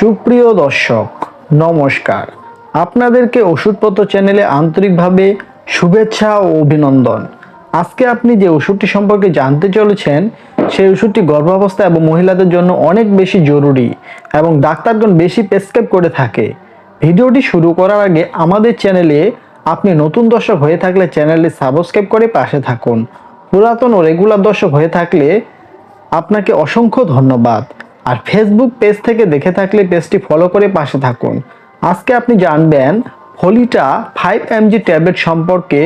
সুপ্রিয় দর্শক, নমস্কার। আপনাদেরকে ওষুধপত্র চ্যানেলে আন্তরিকভাবে শুভেচ্ছা ও অভিনন্দন। আজকে আপনি যে ওষুধটি সম্পর্কে জানতে চলেছেন, সেই ওষুধটি গর্ভাবস্থা এবং মহিলাদের জন্য অনেক বেশি জরুরি এবং ডাক্তারগণ বেশি প্রেসক্রাইব করে থাকে। ভিডিওটি শুরু করার আগে আমাদের চ্যানেলে আপনি নতুন দর্শক হয়ে থাকলে চ্যানেলটি সাবস্ক্রাইব করে পাশে থাকুন। পুরাতন ও রেগুলার দর্শক হয়ে থাকলে আপনাকে অসংখ্য ধন্যবাদ। আর ফেসবুক পেজ থেকে দেখে থাকলে পেজটি ফলো করে পাশে থাকুন। আজকে আপনি জানবেন, হোলিটা ফাইভ এমজি ট্যাবলেট সম্পর্কে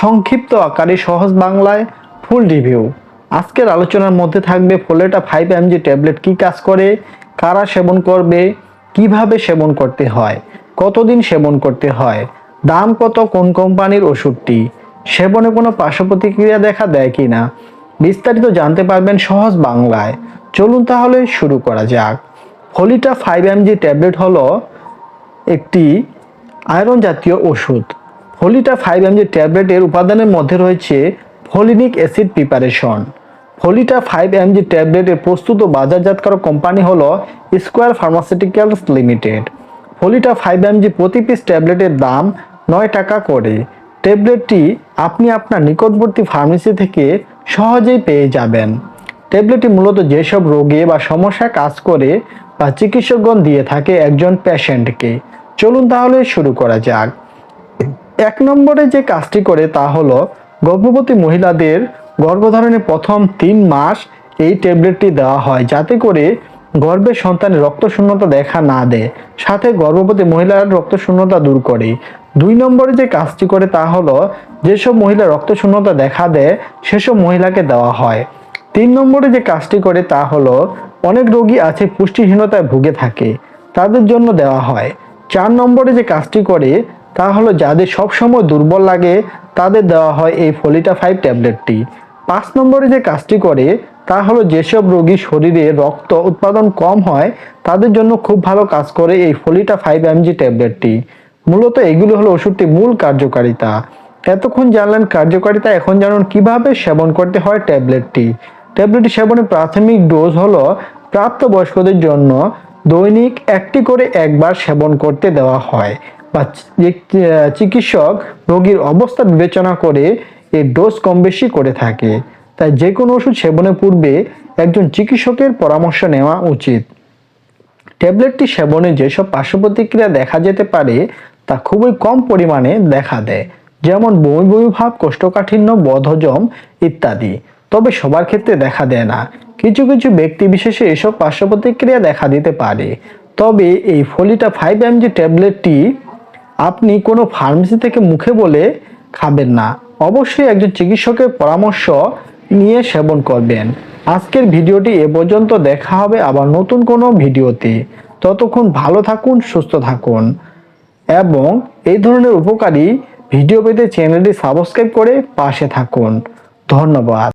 সংক্ষিপ্ত আকারে সহজ বাংলায় ফুল রিভিউ আজকের আলোচনার মধ্যে থাকবে ফোলেটা ফাইভ এমজি ট্যাবলেট কি কাজ করে, কারা সেবন করবে, কীভাবে সেবন করতে হয়, কতদিন সেবন করতে হয়, দাম কত, কোন কোম্পানির ওষুধটি, সেবনে কোনো পার্শ্ব প্রতিক্রিয়া দেখা দেয় কি না বিস্তারিত জানতে পারবেন সহজ বাংলায়। চলুন তাহলে শুরু করা যাক। ফলিটা ফাইভ এমজি ট্যাবলেট হলো একটি আয়রন জাতীয় ওষুধ। ফলিটা ফাইভ এমজি ট্যাবলেটের উপাদানের মধ্যে রয়েছে folinic acid preparation. Folita five MG ট্যাবলেটের প্রস্তুত বাজারজাতকারক কোম্পানি হল Square pharmaceuticals limited. Folita five MG প্রতি পিস ট্যাবলেটের দাম নয় টাকা করে। ট্যাবলেটটি আপনি আপনার নিকটবর্তী ফার্মেসি থেকে সহজেই পেয়ে যাবেন। ট্যাবলেটটি মূলত যেসব রোগে বা সমস্যা কাজ করে বা চিকিৎসকগণ দিয়ে থাকে একজন পেশেন্টকে। চলুন তাহলে শুরু করা যাক। এক নম্বরে যে কাজটি করে তা হলো, গর্ভবতী মহিলাদের গর্ভধারণের প্রথম তিন মাস এই ট্যাবলেটটি দেওয়া হয়, যাতে করে গর্ভের সন্তানের রক্ত শূন্যতা দেখা না দেয়, সাথে গর্ভবতী মহিলার রক্ত শূন্যতা দূর করে। দুই নম্বরে যে কাজটি করে তা হলো, যেসব মহিলা রক্ত শূন্যতা দেখা দেয়, সেসব মহিলাকে দেওয়া হয়। তিন নম্বরে যে কাজটি করে তা হলো, অনেক রোগী আছে পুষ্টিহীনতায় ভুগে থাকে, তাদের জন্য দেওয়া হয়। চার নম্বরে যে কাজটি করে, তা হলো যাদের সবসময় দুর্বল লাগে, তাদের দেওয়া হয় এই ফলিটা ফাইভ ট্যাবলেটটি। পাঁচ নম্বরে যে কাজটি করে, তা হলো যেসব রোগী শরীরে রক্ত উৎপাদন কম হয়, তাদের জন্য খুব ভালো কাজ করে এই ফলিটা ফাইভ এমজি ট্যাবলেটটি। মূলত এগুলো হলো ওষুধটি মূল কার্যকারিতা। এতক্ষণ জানলেন কার্যকারিতা, এখন জানুন কীভাবে সেবন করতে হয় ট্যাবলেটটি। ট্যাবলেটটি সেবনের প্রাথমিক ডোজ হলো প্রাপ্তবয়স্কদের জন্য দৈনিক একটি করে একবার সেবন করতে দেওয়া হয় বা চিকিৎসক রোগীর অবস্থা বিবেচনা করে এই ডোজ কম বেশি করে থাকে। তাই যে কোনো ওষুধ সেবনের পূর্বে একজন চিকিৎসকের পরামর্শ নেওয়া উচিত। ট্যাবলেটটি সেবনে যেসব পার্শ্ব প্রতিক্রিয়া দেখা যেতে পারে, তা খুবই কম পরিমাণে দেখা দেয়, যেমন বমি বমি ভাব, কোষ্ঠকাঠিন্য, বদহজম ইত্যাদি। তবে সবার ক্ষেত্রে দেখা দেয় না। কিছু কিছু ব্যক্তি বিশেষে এসব পার্শ্ব প্রতিক্রিয়া দেখা দিতে পারে। তবে এই ফলিটা ফাইভ এমজি ট্যাবলেটটি আপনি কোনো ফার্মেসি থেকে মুখে বলে খাবেন না। অবশ্যই একজন চিকিৎসকের পরামর্শ নিয়ে সেবন করবেন। আজকের ভিডিওটি এ পর্যন্ত। দেখা হবে আবার নতুন কোনো ভিডিওতে। ততক্ষণ ভালো থাকুন, সুস্থ থাকুন। এবং এই ধরনের উপকারী ভিডিও পেতে চ্যানেলটি সাবস্ক্রাইব করে পাশে থাকুন। ধন্যবাদ।